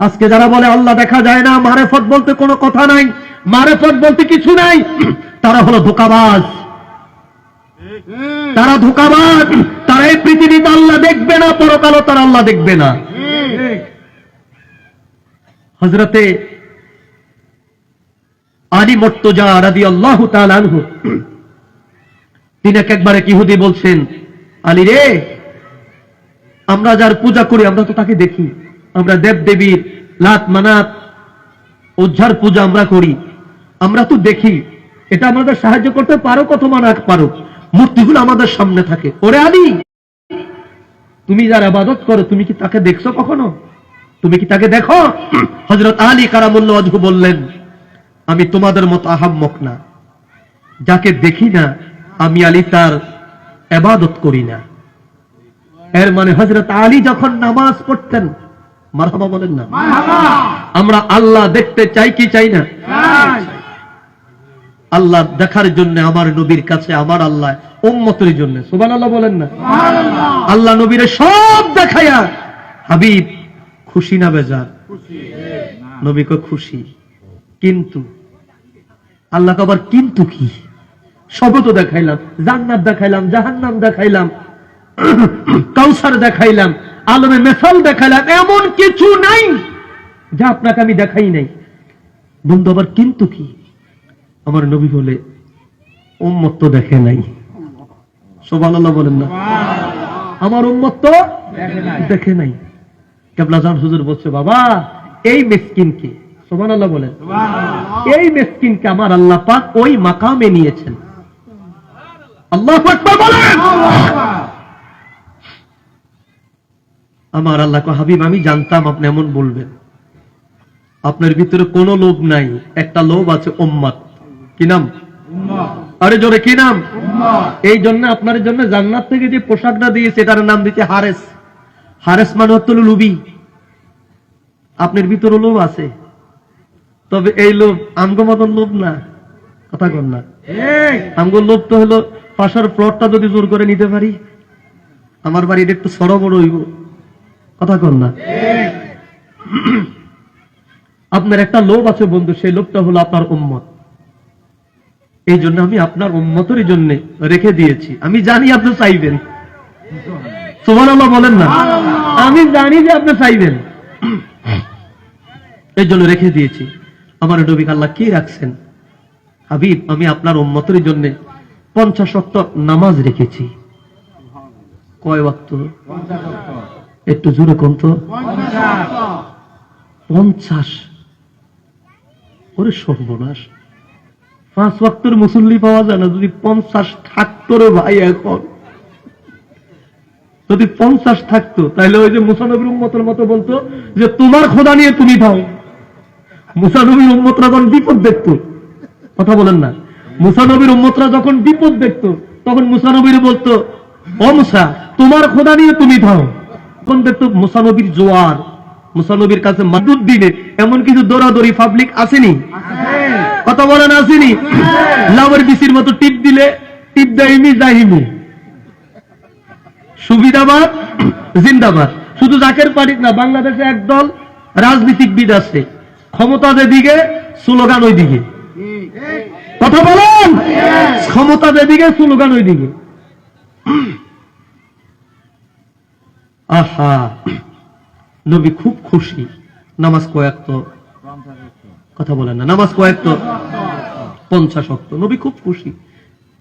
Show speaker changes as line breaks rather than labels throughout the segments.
আজকে যারা বলে আল্লাহ দেখা যায় না, মারেফত বলতে কোনো কথা নাই, মারেফত বলতে কিছু নাই, তারা হলো ধোকাবাজ। তারা ধোকাবাজ, তারা এই পৃথিবীতে আল্লাহ দেখবে না, পরকালও তারা আল্লাহ দেখবে না। হজরতে আলী মর্তজা রাদি আল্লাহ তিনি এক একবার এক ইহুদি বলছেন, আলী রে, আমরা যার পূজা করি, আমরা তো তাকে দেখি। আমরা দেব দেবীর লাত মানাত ওঝার পূজা আমরা করি। আমরা তো দেখি, এটা আমাদের সাহায্য করতে পারো, কত মানা পারো। মূর্তিগুলো আমাদের সামনে থাকে। ওরে আলী তুমি যার আবাদত করো, তুমি কি তাকে দেখছ কখনো? তুমি কি তাকে দেখো? হজরত আলী কারামুল্লাহ অজহু বললেন, আমি তোমাদের মতো আহাম্মক না। যাকে দেখি না, আমি আলী তার এবাদত করি না। এর মানে হজরত আলী যখন নামাজ পড়তেন মারহাবা বলেন না। আমরা আল্লাহ দেখতে চাই কি চাই না? আল্লাহ দেখার জন্য আমার নবীর কাছে আমার আল্লাহ উম্মতের জন্য। সুবান আল্লাহ বলেন না। আল্লাহ নবীরে সব দেখায়া হাবিব খুশি না বেজার? নবীকে খুশি। কিন্তু আল্লাহকে আবার কিন্তু কি? সব তো দেখাইলাম জান্নাত দেখাইলাম জাহান্নাম দেখাইলাম। কাউসার দেখাইলাম আলমে মেসাল দেখাইলাম এমন কিছু নাই যা আপনাকে আমি দেখাই নাই। বন্ধু আবার কিন্তু কি? আমার নবী বলে উম্মত তো দেখে নাই। সোবান বলেন না। আমার উম্মত তো দেখে নাই। কেবলাজান হুজুর বলছে বাবা এই মেসকিনকে সোবান আল্লাহ বলেন। এই মেসকিনকে আমার আল্লাহ পাক ওই মাকামে নিয়েছেন। আল্লাহ বলেন। আমার আল্লাহ হাবিব আমি জানতাম আপনি এমন বলবেন। আপনার ভিতরে কোনো লোভ নাই একটা লোভ আছে ওম্মাত কি নাম? আরে জোরে কি নাম? এই জন্য আপনার জন্য জান্নাত থেকে যে পোশাকটা দিয়েছে এটার নাম দিচ্ছে হারেস। হারেস মানে হচ্ছে লুবি আপনার ভিতরে লোভ আছে। তবে এই লোভ আমগো মতন লোভ না। কথা কন না। আমগো লোভ তো হলো পাশার প্লটটা যদি জোর করে নিতে পারি আমার বাড়িটা একটু সড় বড় হইব। কথা কন না। আপনার একটা লোভ আছে বন্ধু সেই লোভটা হলো আপনার উম্মত। এই জন্য আমি আপনার উম্মতের জন্য রেখে দিয়েছি। আমি জানি আপনি চাইবেন। সোমান আল্লাহ বলেন না। আমি জানি যে আপনি চাইবেন। এই জন্য রেখে দিয়েছি। আমার নবী আল্লাহ কি রাখছেন? হাবিব আমি আপনার উম্মতের জন্য পঞ্চাশ নামাজ রেখেছি। কয় ওয়াক্ত। একটু জোরে কোন তো। পঞ্চাশ। ওরে সর্বনাশ। পাঁচ ওয়াক্তের মুসল্লি পাওয়া যায় না, যদি পঞ্চাশ থাকতো রে ভাই এখন। যদি পঞ্চাশ থাকতো, তাহলে ওই যে মুসানবীর উম্মতের মতো বলতো যে, তোমার খোদা নিয়ে তুমি দাও মুসানবীর উম্মতরা যখন বিপদ দেখতো, কথা বলেন না। মুসানবীর উম্মতরা যখন বিপদ দেখতো, তখন মুসানবীর বলতো, ও মুসা, তোমার খোদা নিয়ে তুমি দাও মুসানবীর জোয়ার, মুসানবীর কাছে মাদুদ দিনে এমন কিছু দৌড়াদৌড়ি পাবলিক আসেনি? কথা বলেন, আসেনি? বিসির মতো টিপ দিলে, টিপ দেয়নি যাইনি সুবিধাবাদ, জিন্দাবাদ। শুধু জাকের পারিক না, বাংলাদেশে একদল রাজনীতিকবিদ আছে। ক্ষমতা দিকে, স্লোগান ওই দিকে। কথা বলেন? ক্ষমতা দিকে, স্লোগান ওই দিকে। আহা। নবী খুব খুশি। নামাজ কয়েক তো কথা বলেন না। নামাজ কয়েক তো পঞ্চাশ অক্ত নবী খুব খুশি।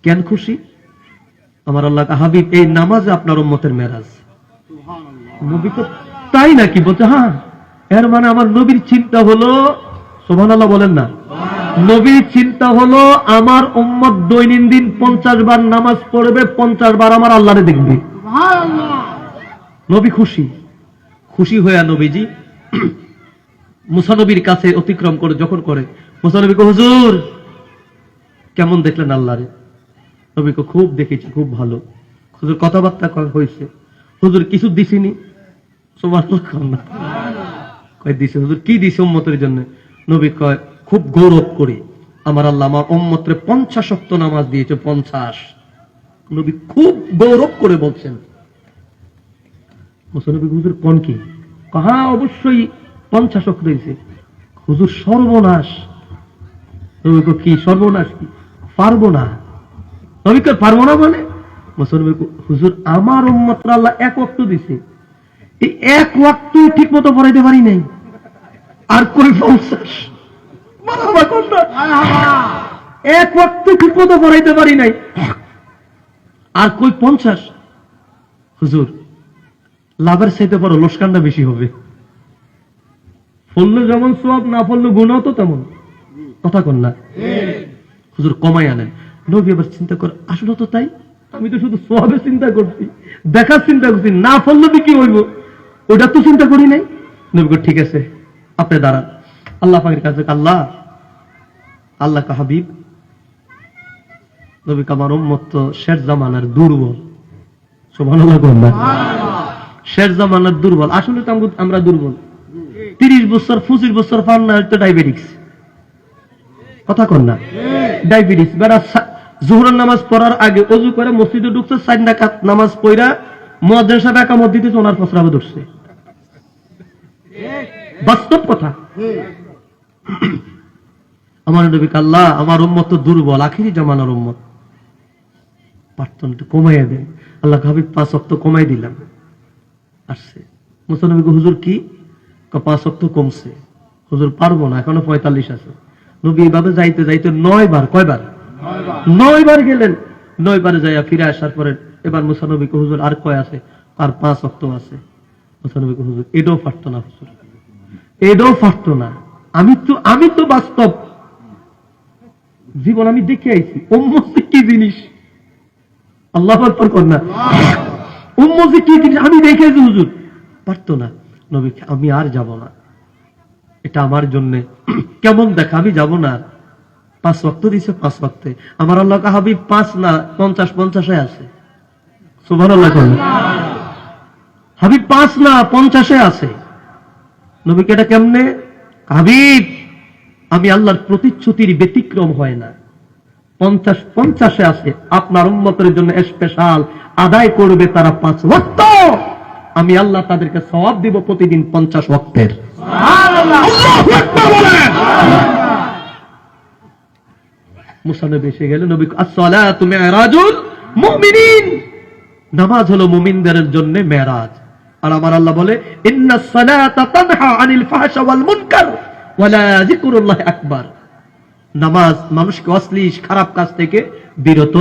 কেন খুশি? আমার আল্লাহ হাবিব, এই নামাজ আপনার উম্মতের মেরাজ। নবী তো তাই নাকি বলছে হ্যাঁ। এর মানে আমার নবীর চিন্তা হলো সোহান আল্লাহ বলেন না। নবীর চিন্তা হলো, আমার উম্মত দৈনন্দিন পঞ্চাশ বার নামাজ পড়বে, পঞ্চাশ বার আমার আল্লাহরে দেখবে। নবী খুশি। খুশি হয়ে নবীজি মুসানবীর কাছে অতিক্রম করে যখন করে মুসানবীকে হুজুর, কেমন দেখলেন আল্লাহরে নবীকে খুব দেখেছি, খুব ভালো। হুজুর, কথাবার্তা ক- হয়েছে হুজুর, কিছু দিছিনি? কয়, দিছে। হুজুর, কি দিছে উম্মতের জন্য? নবী কয়, খুব গৌরব করে। আমার আল্লাহ আমার উম্মতরে পঞ্চাশ শক্ত নামাজ দিয়েছে, পঞ্চাশ। নবী খুব গৌরব করে বলছেন হুজুর কি? হ্যাঁ অবশ্যই পঞ্চাশ অক্ট দিয়েছে হুজুর সর্বনাশ। কি সর্বনাশ কি? পারব না পারব না মানে হুজুর আমার উম্মতরা আল্লাহ এক দিছে। এই এক ঠিক মতো পড়াইতে পারি নাই। আর কই পঞ্চাশ? এক ঠিক মতো পড়াইতে পারি নাই। আর কই পঞ্চাশ? হুজুর লাভের চাইতে বড় লোসকানটা বেশি হবে। ফললে যেমন সব না ফললে গুণাও তো তেমন। কথা কন না। হুজুর কমাই আনেন। নবী এবার চিন্তা কর, আসলে তো তাই। আমি তো শুধু সবের চিন্তা করছি, দেখার চিন্তা করছি, না ফললে কি হইব। ওটা তো চিন্তা করি নাই। নবী ঠিক আছে, আপনি দাঁড়ান। আল্লাহ পাকের কাছে আল্লাহ আল্লাহ কা হাবিব। নবী কামার উম্মত শেষ জামানার দুর্বল সুবহানাল্লাহ কন না। শেষ জামানার দুর্বল। আসলে তো আমরা দুর্বল। তিরিশ বছর, পঁচিশ বছর পার না হয়তো ডায়াবেটিক্স কথা কন না। ডায়াবেটিস বেড়া জোহরের নামাজ পড়ার আগে অজু করে মসজিদে ঢুকছে, চার ডাকাত নামাজ পড়া মুয়াজ্জিন সাহেব একামত দিতেছে, ওনার প্রস্রাবে ধরছে। বাস্তব কথা। আমার নবী আল্লাহ, আমার উম্মত তো দুর্বল, আখিরি জামানার উম্মত। পারতেন একটু কমাইয়া দেন। আল্লাহ হাবিব পাঁচ অক্ত কমাই দিলাম। আসছে। মুসানবী হুজুর কি? পাঁচ অক্ত কমছে। হুজুর পারব না এখনও পঁয়তাল্লিশ আছে। নবী এইভাবে যাইতে যাইতে নয় বার কয়বার? নয় বার গেলেন। নয় বারে যাইয়া ফিরে আসার পরে এবার মুসানবী হুজুর আর কয় আছে? আর পাঁচ অক্ত আছে। মুসানবী হুজুর এটাও পারতো না হুজুর। এটাও পারতো না। আমি তো আমি তো বাস্তব। জীবন আমি দেখে আইছি। উম্মতি কি জিনিস? আল্লাহ কর না। উম্মতি কি আমি দেখে আইছি হুজুর। পারতো না। নবী আমি আর যাব না। এটা আমার জন্য কেমন দেখা? আমি যাব না। পাঁচ ওয়াক্ত দিছে, পাঁচ ওয়াক্তে। আমার আল্লাহ হাবিব, পাঁচ না, পঞ্চাশ, পঞ্চাশে আছে। আল্লাহ হাবিব, পাঁচ না, পঞ্চাশে আছে। নবীকে এটা কেমনে? হাবিব, আমি আল্লাহর প্রতিশ্রুতির ব্যতিক্রম হয় না। পঞ্চাশ পঞ্চাশে আছে আপনার উন্মতের জন্য স্পেশাল আদায় করবে তারা পাঁচ ওয়াক্ত। আমি আল্লাহ তাদেরকে সওয়াব দিব প্রতিদিন পঞ্চাশ ওয়াক্তের। মুসানবী এসে গেলে নবী আসসালাতু মিরাজুল মুমিনিন। নামাজ হলো মুমিনদের জন্য মেরাজ। আর আমার আল্লাহ বলে ইন্নাস সালাতা তানহা আনিল ফাহশা ওয়াল মুনকার ওয়ালা যিকরুল্লাহ আকবার। নামাজ মানুষকে অশ্লীল, খারাপ কাজ থেকে বিরত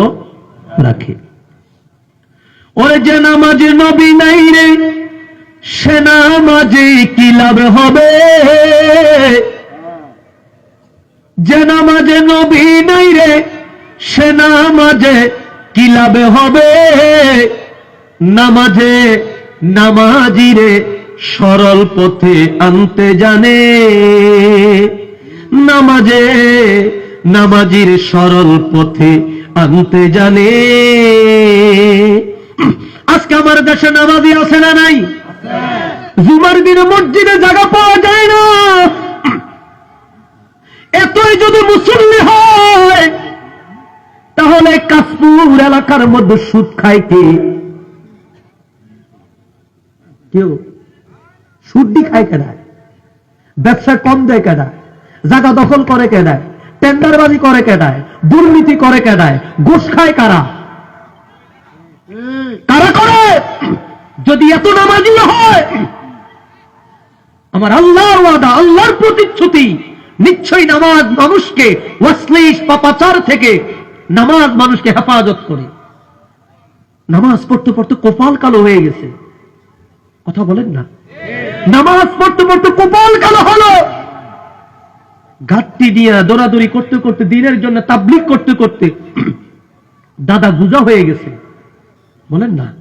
রাখে। ওরে যে নামাজে নবী নাই রে, সে নামাজে কি লাভ হবে? যে নামাজে নবী নাই রে, সে নামাজে কি লাভে হবে? নামাজে নামাজি রে সরল পথে আনতে জানে। নামাজে, নামাজির সরল পথে আনতে জানে। আজকে আমার দেশে নামাজি আছে না নাই? জুমার দিনে মসজিদে জায়গা পাওয়া যায় না। এতই যদি মুসল্লি হয়, তাহলে কাশপুর এলাকার মধ্যে সুদ খায় কে কেউ? সুদ্দি খায় কেডায়? ব্যবসা কম দেয় কেডায়? জায়গা দখল করে কেডায় টেন্ডারবাজি করে কেডায় দুর্নীতি করে কেডায় ঘুষ খায় কারা? কারা করে? যদি এত নামাজি হয়, আমার আল্লাহর ওয়াদা, আল্লাহর প্রতিশ্রুতি, নিশ্চয়ই নামাজ মানুষকে ওয়াসলিশ পাপাচার থেকে নামাজ মানুষকে হেফাজত করে। নামাজ পড়তে পড়তে কপাল কালো হয়ে গেছে। কথা বলেন না। নামাজ পড়তে পড়তে কপাল কালো হলো। ঘাটতি দিয়ে দৌড়াদৌড়ি করতে করতে, দিনের জন্য তাবলিক করতে করতে দাদা গুজা হয়ে গেছে। বলেন না?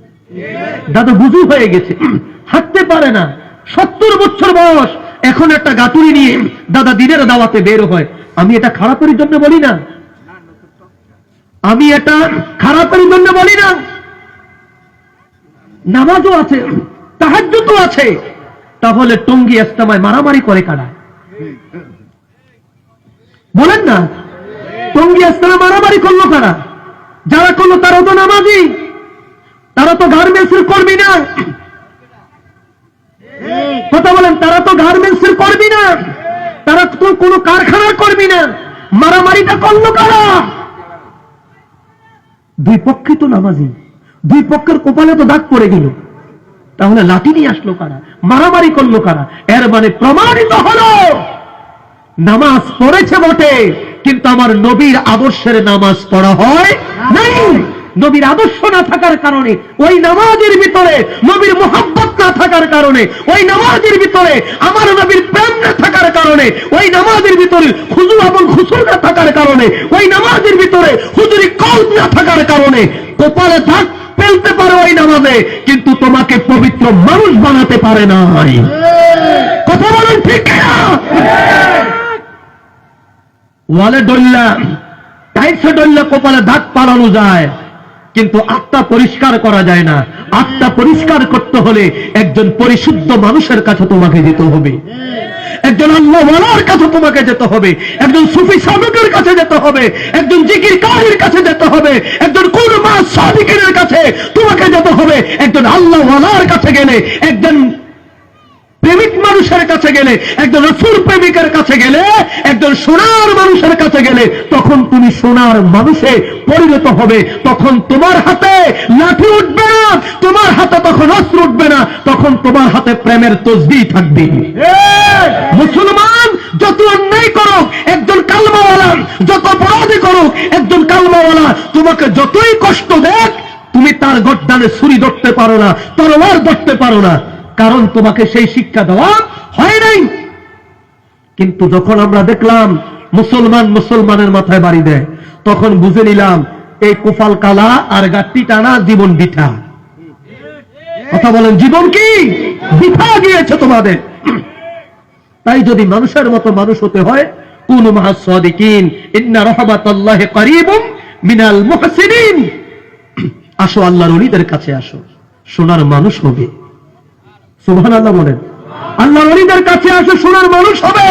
দাদা বুঝু হয়ে গেছে। হাঁটতে পারে না। সত্তর বছর বয়স। এখন একটা গাতুরি নিয়ে দাদা দিনের দাওয়াতে বের হয়। আমি এটা খারাপের জন্য বলি না। আমি এটা খারাপের জন্য বলি না। নামাজও আছে, তাহাজ্জুদও আছে। তাহলে টঙ্গি ইস্তেমায় মারামারি করে কারায় বলেন না। টঙ্গি ইস্তেমায় মারামারি করল কারা? যারা করল তারা তো নামাজি। তারা তো গার্মেন্টসের কর্মী না। কথা বলেন, তারা তো গার্মেন্টস এর কর্মী না। তারা তো কোনো কারখানার কর্মী না। মারামারিটা করল কারা? দুই পক্ষে তো নামাজি। দুই পক্ষের কপালে তো দাগ পড়ে গেল। তাহলে লাঠি নিয়ে আসলো কারা? মারামারি করল কারা? এর মানে প্রমাণিত হলো। নামাজ পড়েছে বটে, কিন্তু আমার নবীর আদর্শের নামাজ পড়া হয় নবীর আদর্শ না থাকার কারণে, ওই নামাজের ভিতরে নবীর মোহাম্মত না থাকার কারণে, ওই নামাজের ভিতরে আমার নবীর প্রেম না থাকার কারণে, ওই নামাজের ভিতরে খুজু এবং খুসুর না থাকার কারণে, ওই নামাজের ভিতরে হুজুরি কল্প না থাকার কারণে, কপালে থাক ফেলতে পারে ওই নামাজে, কিন্তু তোমাকে পবিত্র মানুষ বানাতে পারে নাই। কথা বলেন ঠিক না ওয়ালে ডল্লা টাইপসে ডল্লা কপালে দাগ পালানো যায়, কিন্তু আত্মা পরিষ্কার করা যায় না। আত্মা পরিষ্কার করতে হলে একজন পরিশুদ্ধ মানুষের কাছে তোমাকে যেতে হবে। একজন আল্লাহওয়ালার কাছে তোমাকে যেতে হবে। একজন সুফি সাধকের কাছে যেতে হবে। একজন জিকির কাহির কাছে যেতে হবে। একজন কোন কুরমা সাদিকের কাছে তোমাকে যেতে হবে। একজন আল্লাহওয়ালার কাছে গেলে একজন প্রেমিক মানুষের কাছে গেলে, একজন রসুর প্রেমিকের কাছে গেলে, একজন সোনার মানুষের কাছে গেলে, তখন তুমি সোনার মানুষে পরিণত হবে। তখন তোমার হাতে লাঠি উঠবে না, তোমার হাতে তখন অস্ত্র উঠবে না, তখন তোমার হাতে প্রেমের তসবি থাকবে। মুসলমান, যত অন্যায় করুক, একজন কালমাওয়ালা, যত অপরাধী করুক, একজন কালমাওয়ালা তোমাকে যতই কষ্ট দেখ, তুমি তার গড্ডানে ছুরি ধরতে পারো না তরোয়ার ধরতে পারো না। কারণ তোমাকে সেই শিক্ষা দেওয়া হয় নাই। কিন্তু যখন আমরা দেখলাম মুসলমান মুসলমানের মাথায় বাড়ি দেয়, তখন বুঝে নিলাম এই কুফাল কালা আর গাট্টি টানা জীবন বিঠা কথা বলেন, জীবন কি? বিঠা গিয়েছে তোমাদের। তাই যদি মানুষের মতো মানুষ হতে হয়, কোন মহাসদিকিন মিনাল আসো আল্লাহর অলিদের কাছে আসো, সোনার মানুষ হবে। সুবহান আল্লাহ বলেন। আল্লাহর অলিদের কাছে আসে সোনার মানুষ হবে।